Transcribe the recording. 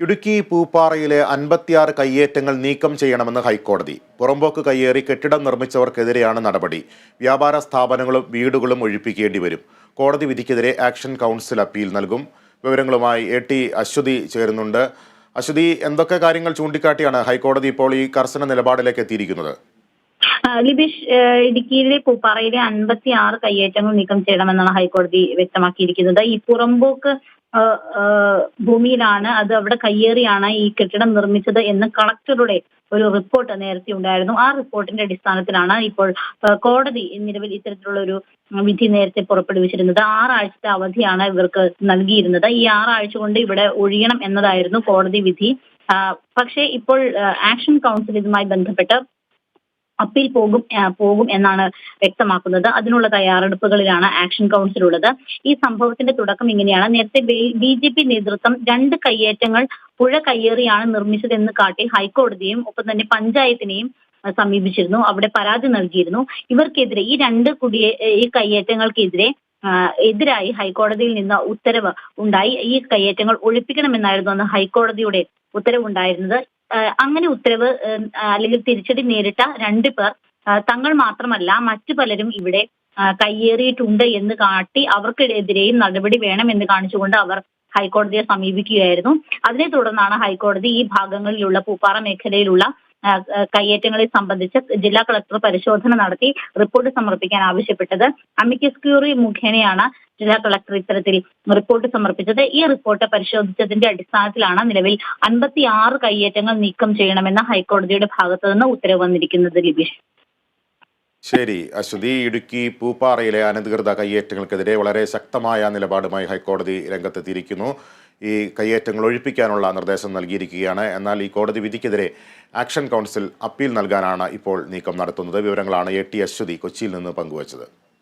ഇടുക്കി പൂപ്പാറയിലെ അൻപത്തിയാറ് കയ്യേറ്റങ്ങൾ നീക്കം ചെയ്യണമെന്ന് ഹൈക്കോടതി. പുറമ്പോക്ക് കയ്യേറി കെട്ടിടം നിർമ്മിച്ചവർക്കെതിരെയാണ് നടപടി. വ്യാപാര സ്ഥാപനങ്ങളും വീടുകളും ഒഴിപ്പിക്കേണ്ടി വരും. കോടതി വിധിക്കെതിരെ ആക്ഷൻ കൗൺസിൽ അപ്പീൽ നൽകും. വിവരങ്ങളുമായി എ ടി അശ്വതി ചേരുന്നുണ്ട്. അശ്വതി എന്തൊക്കെ കാര്യങ്ങൾ ചൂണ്ടിക്കാട്ടിയാണ് ഹൈക്കോടതി ഇപ്പോൾ ഈ കർശന നിലപാടിലേക്ക് എത്തിയിരിക്കുന്നത്? ലിബിഷ് ഇടുക്കിയിലെ പൂപ്പാറയിലെ അൻപത്തി ആറ് കയ്യേറ്റങ്ങൾ നീക്കം ചെയ്യണമെന്നാണ് ഹൈക്കോടതി വ്യക്തമാക്കിയിരിക്കുന്നത്. ഈ പുറമ്പോക്ക് ഭൂമിയിലാണ് അത് അവിടെ കയ്യേറിയാണ് ഈ കെട്ടിടം നിർമ്മിച്ചത് എന്ന് കളക്ടറുടെ ഒരു റിപ്പോർട്ട് നേരത്തെ ഉണ്ടായിരുന്നു. ആ റിപ്പോർട്ടിന്റെ അടിസ്ഥാനത്തിലാണ് ഇപ്പോൾ കോടതി നിലവിൽ ഇത്തരത്തിലുള്ള ഒരു വിധി നേരത്തെ പുറപ്പെടുവിച്ചിരുന്നത്. ആറാഴ്ചത്തെ അവധിയാണ് ഇവർക്ക് നൽകിയിരുന്നത്. ഈ ആറാഴ്ച കൊണ്ട് ഇവിടെ ഒഴിയണം എന്നതായിരുന്നു കോടതി വിധി. പക്ഷേ ഇപ്പോൾ ആക്ഷൻ കൗൺസിൽ ഇതുമായി ബന്ധപ്പെട്ട് അപ്പീൽ പോകും പോകും എന്നാണ് വ്യക്തമാക്കുന്നത്. അതിനുള്ള തയ്യാറെടുപ്പുകളിലാണ് ആക്ഷൻ കൗൺസിൽ ഉള്ളത് ഈ സംഭവത്തിന്റെ തുടക്കം ഇങ്ങനെയാണ്. നേരത്തെ ബി ജെ പി നേതൃത്വം രണ്ട് കയ്യേറ്റങ്ങൾ പുഴ കയ്യേറിയാണ് നിർമ്മിച്ചതെന്ന് കാട്ടി ഹൈക്കോടതിയും ഒപ്പം തന്നെ പഞ്ചായത്തിനെയും സമീപിച്ചിരുന്നു. അവിടെ പരാതി നൽകിയിരുന്നു. ഇവർക്കെതിരെ ഈ രണ്ട് കുടിയേ ഈ കയ്യേറ്റങ്ങൾക്കെതിരെ എതിരായി ഹൈക്കോടതിയിൽ നിന്ന് ഉത്തരവ് ഉണ്ടായി. ഈ കയ്യേറ്റങ്ങൾ ഒഴിപ്പിക്കണമെന്നായിരുന്നു അന്ന് ഹൈക്കോടതിയുടെ ഉത്തരവുണ്ടായിരുന്നത്. അങ്ങനെ ഉത്തരവ് അല്ലെങ്കിൽ തിരിച്ചടി നേരിട്ട രണ്ടു പേർ തങ്ങൾ മാത്രമല്ല മറ്റു പലരും ഇവിടെ കയ്യേറിയിട്ടുണ്ട് എന്ന് കാട്ടി അവർക്കെതിരെയും നടപടി എന്ന് കാണിച്ചുകൊണ്ട് അവർ ഹൈക്കോടതിയെ സമീപിക്കുകയായിരുന്നു. അതിനെ തുടർന്നാണ് ഹൈക്കോടതി ഈ ഭാഗങ്ങളിലുള്ള പൂപ്പാറ മേഖലയിലുള്ള കയ്യേറ്റങ്ങളെ സംബന്ധിച്ച് ജില്ലാ കളക്ടർ പരിശോധന നടത്തി റിപ്പോർട്ട് സമർപ്പിക്കാൻ ആവശ്യപ്പെട്ടത്. അമിക്കസ് ക്യൂറി മുഖേനയാണ് ജില്ലാ കളക്ടർ ഇത്തരത്തിൽ റിപ്പോർട്ട് സമർപ്പിച്ചത്. ഈ റിപ്പോർട്ട് പരിശോധിച്ചതിന്റെ അടിസ്ഥാനത്തിലാണ് നിലവിൽ അൻപത്തി ആറ് കയ്യേറ്റങ്ങൾ നീക്കം ചെയ്യണമെന്ന ഹൈക്കോടതിയുടെ ഭാഗത്തു നിന്ന് ഉത്തരവ് വന്നിരിക്കുന്നത് ലിബീഷ്. ശരി അശ്വതി ഇടുക്കി പൂപ്പാറയിലെ അനധികൃത കയ്യേറ്റങ്ങൾക്കെതിരെ വളരെ ശക്തമായ നിലപാടുമായി ഹൈക്കോടതി രംഗത്തെത്തിയിരിക്കുന്നു. ഈ കയ്യേറ്റങ്ങൾ ഒഴിപ്പിക്കാനുള്ള നിർദ്ദേശം നൽകിയിരിക്കുകയാണ്. എന്നാൽ ഈ കോടതി വിധിക്കെതിരെ ആക്ഷൻ കൗൺസിൽ അപ്പീൽ നൽകാനാണ് ഇപ്പോൾ നീക്കം നടത്തുന്നത്. വിവരങ്ങളാണ് എ ടി അശ്വതി കൊച്ചിയിൽ നിന്ന് പങ്കുവച്ചത്.